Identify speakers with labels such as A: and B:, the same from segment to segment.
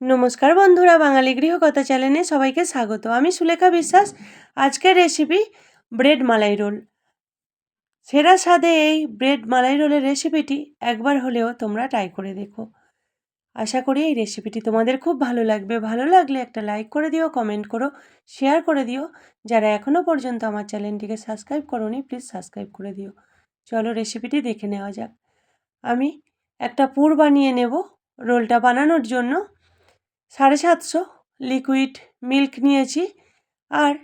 A: নমস্কার বন্ধুরা, বাঙালি গৃহকথা চ্যানেলে সবাইকে স্বাগত। আমি সুলেখা বিশ্বাস। আজকের রেসিপি ব্রেড মালাই রোল সেরা স্বাদে এই ব্রেড মালাই রোলের রেসিপিটি একবার হলেও তোমরা ট্রাই করে দেখো। আশা করি এই রেসিপিটি তোমাদের খুব ভালো লাগবে। ভালো লাগলে একটা লাইক করে দিও কমেন্ট করো শেয়ার করে দিও। যারা এখনও পর্যন্ত আমার চ্যানেলটিকে সাবস্ক্রাইব করোনি প্লিজ সাবস্ক্রাইব করে দিও। চলো রেসিপিটি দেখে নেওয়া যাক। আমি একটা পুর বানিয়ে নেব রোলটা বানানোর জন্য। সাড়ে সাতশো লিকুইড মিল্ক নিয়েছি আর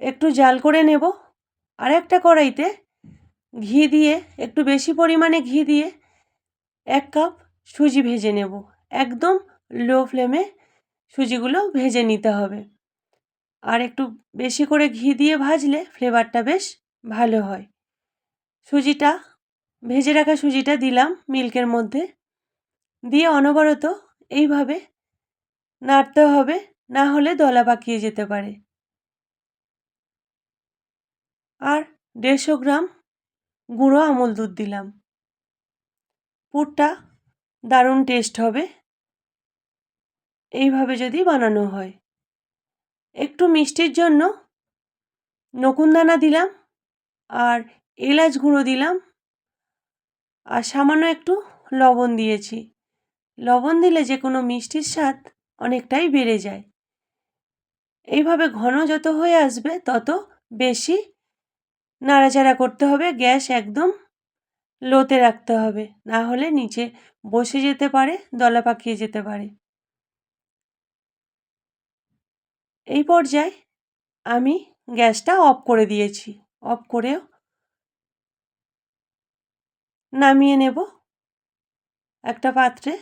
A: একটু জাল করে নেব। আর একটা কড়াইতে ঘি দিয়ে, একটু বেশি পরিমাণে ঘি দিয়ে এক কাপ সুজি ভেজে নেব। একদম লো ফ্লেমে সুজিগুলো ভেজে নিতে হবে। আর একটু বেশি করে ঘি দিয়ে ভাজলে ফ্লেভারটা বেশ ভালো হয়। সুজিটা, ভেজে রাখা সুজিটা দিলাম মিল্কের মধ্যে। দিয়ে অনবরত এইভাবে নাড়তে হবে, না হলে দলা পাকিয়ে যেতে পারে। আর দেড়শো গ্রাম গুঁড়ো আমল দুধ দিলাম। পুরটা দারুণ টেস্ট হবে। এইভাবে যদি বানানো হয়। একটু মিষ্টির জন্য নকুনদানা দিলাম আর এলাচ গুঁড়ো দিলাম আর সামান্য একটু লবণ দিয়েছি। লবণ দিলে যে কোনো মিষ্টির স্বাদ অনেকটাই বেড়ে যায়। এইভাবে ঘন যত হয়ে আসবে, তত বেশি নাড়াচাড়া করতে হবে, গ্যাস একদম লোতে রাখতে হবে। না হলে নিচে বসে যেতে পারে, দলা পাকিয়ে যেতে পারে। এই পর্যায়ে আমি গ্যাসটা অফ করে দিয়েছি। অফ করেও নামিয়ে নেব। একটা পাত্রে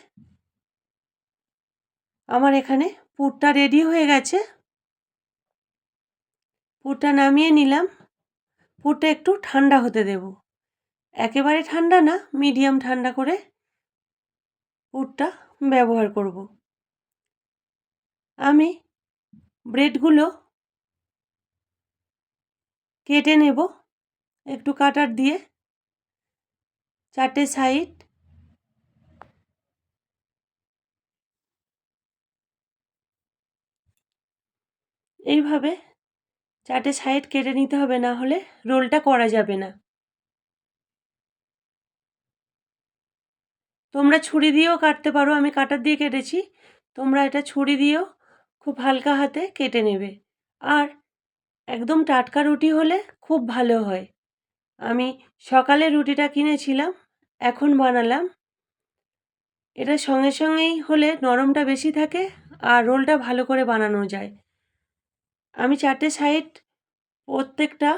A: আমার এখানে পুরটা রেডি হয়ে গেছে। পুরটা নামিয়ে নিলাম। পুরটা একটু ঠান্ডা হতে দেব। একেবারে ঠান্ডা না মিডিয়াম ঠান্ডা করে পুরটা ব্যবহার করব। আমি ব্রেডগুলো কেটে নেব। একটু কাটার দিয়ে চারটে সাইড এইভাবে চারটে সাইড কেটে নিতে হবে, না হলে রোলটা করা যাবে না। তোমরা ছুরি দিয়েও কাটতে পারো, আমি কাটার দিয়ে কেটেছি। তোমরা এটা ছুরি দিয়েও খুব হালকা হাতে কেটে নেবে। আর একদম টাটকা রুটি হলে খুব ভালো হয়। আমি সকালে রুটিটা কিনেছিলাম, এখন বানালাম। এটা সঙ্গে সঙ্গেই হলে নরমটা বেশি থাকে আর রোলটা ভালো করে বানানো যায়। আমি চারটে সাইড প্রত্যেকটা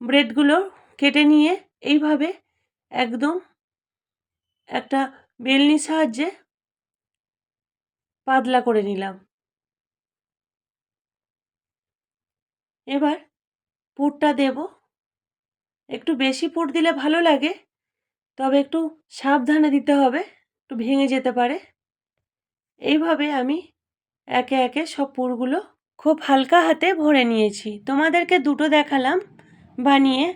A: ব্রেডগুলো কেটে নিয়ে এইভাবে একদম একটা বেলনির সাহায্যে পাতলা করে নিলাম। এবার পুরটা দেব। একটু বেশি পুর দিলে ভালো লাগে, তবে একটু সাবধানে দিতে হবে, একটু ভেঙে যেতে পারে। এইভাবে আমি একে একে সব পুরগুলো খুব হালকা হাতে ভরে নিয়েছি। তোমাদেরকে দুটো দেখালাম। বানিয়ে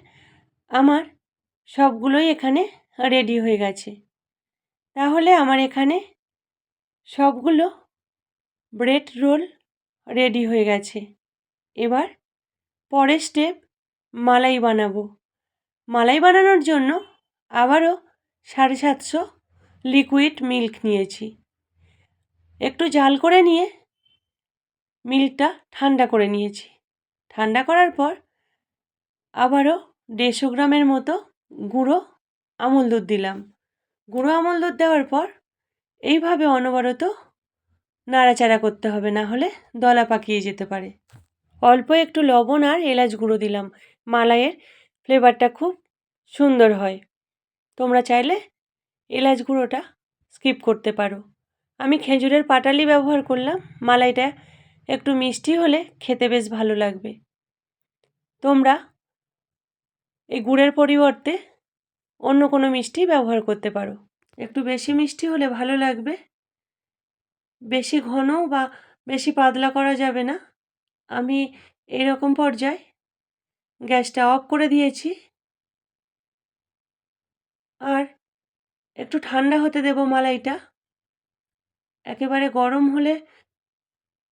A: আমার সবগুলোই এখানে রেডি হয়ে গেছে। তাহলে আমার এখানে সবগুলো ব্রেড রোল রেডি হয়ে গেছে। এবার পরের স্টেপ মালাই বানাবো। মালাই বানানোর জন্য আবারও সাড়ে সাতশো লিকুইড মিল্ক নিয়েছি। একটু জাল করে নিয়ে মিল্কটা ঠান্ডা করে নিয়েছি। ঠান্ডা করার পর আবারও দেড়শো গ্রামের মতো গুঁড়ো আমল দুধ দিলাম। গুঁড়ো আমল দুধ দেওয়ার পর এইভাবে অনবরত নাড়াচাড়া করতে হবে, না হলে দলা পাকিয়ে যেতে পারে। অল্প একটু লবণ আর এলাচ গুঁড়ো দিলাম। মালাইয়ের ফ্লেভারটা খুব সুন্দর হয়। তোমরা চাইলে এলাচ গুঁড়োটা স্কিপ করতে পারো। আমি খেজুরের পাটালি ব্যবহার করলাম। মালাইটা একটু মিষ্টি হলে খেতে বেশ ভালো লাগবে। তোমরা এই গুড়ের পরিবর্তে অন্য কোনো মিষ্টি ব্যবহার করতে পারো। একটু বেশি মিষ্টি হলে ভালো লাগবে। বেশি ঘন বা বেশি পাতলা করা যাবে না। আমি এরকম পর্যায়ে গ্যাসটা অফ করে দিয়েছি। আর একটু ঠান্ডা হতে দেব মালাইটা। একেবারে গরম হলে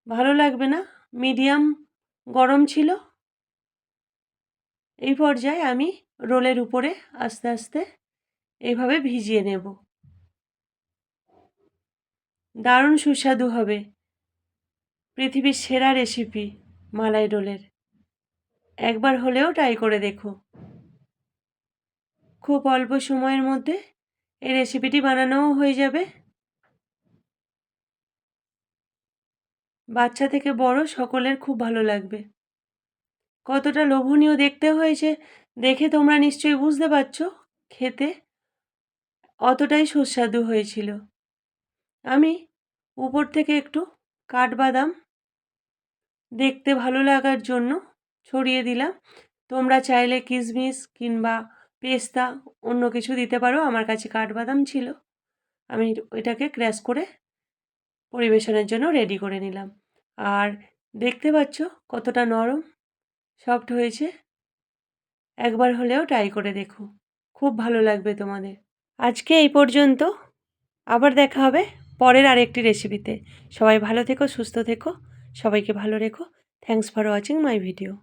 A: ভালো লাগবে না? মিডিয়াম গরম ছিল? এই পর্যায়ে আমি রোলের উপরে আস্তে আস্তে এইভাবে ভিজিয়ে নেব। দারুণ সুস্বাদু হবে। পৃথিবীর সেরা রেসিপি, মালাই রোলের। একবার হলেও ট্রাই করে দেখো। খুব অল্প সময়ের মধ্যে এই রেসিপিটি বানানোও হয়ে যাবে। বাচ্চা থেকে বড় সকলের খুব ভালো লাগবে। কতটা লোভনীয় দেখতে হয়েছে, দেখে তোমরা নিশ্চয়ই বুঝতে পারছ খেতে। অতটাই সুস্বাদু হয়েছিল। আমি উপর থেকে একটু কাঠবাদাম দেখতে ভালো লাগার জন্য ছড়িয়ে দিলাম। তোমরা চাইলে কিশমিশ কিংবা পেস্তা অন্য কিছু দিতে পারো, আমার কাছে কাঠবাদাম ছিল। আমি ওইটাকে ক্র্যাশ করে পরিবেশনের জন্য রেডি করে নিলাম। আর দেখতে পাচ্ছ কতটা নরম সফট হয়েছে। একবার হলেও ট্রাই করে দেখো, খুব ভালো লাগবে তোমাদের। আজকে এই পর্যন্ত, আবার দেখা হবে পরের আরেকটি রেসিপিতে সবাই ভালো থেকো, সুস্থ থেকো, সবাইকে ভালো রেখো। Thanks for watching my video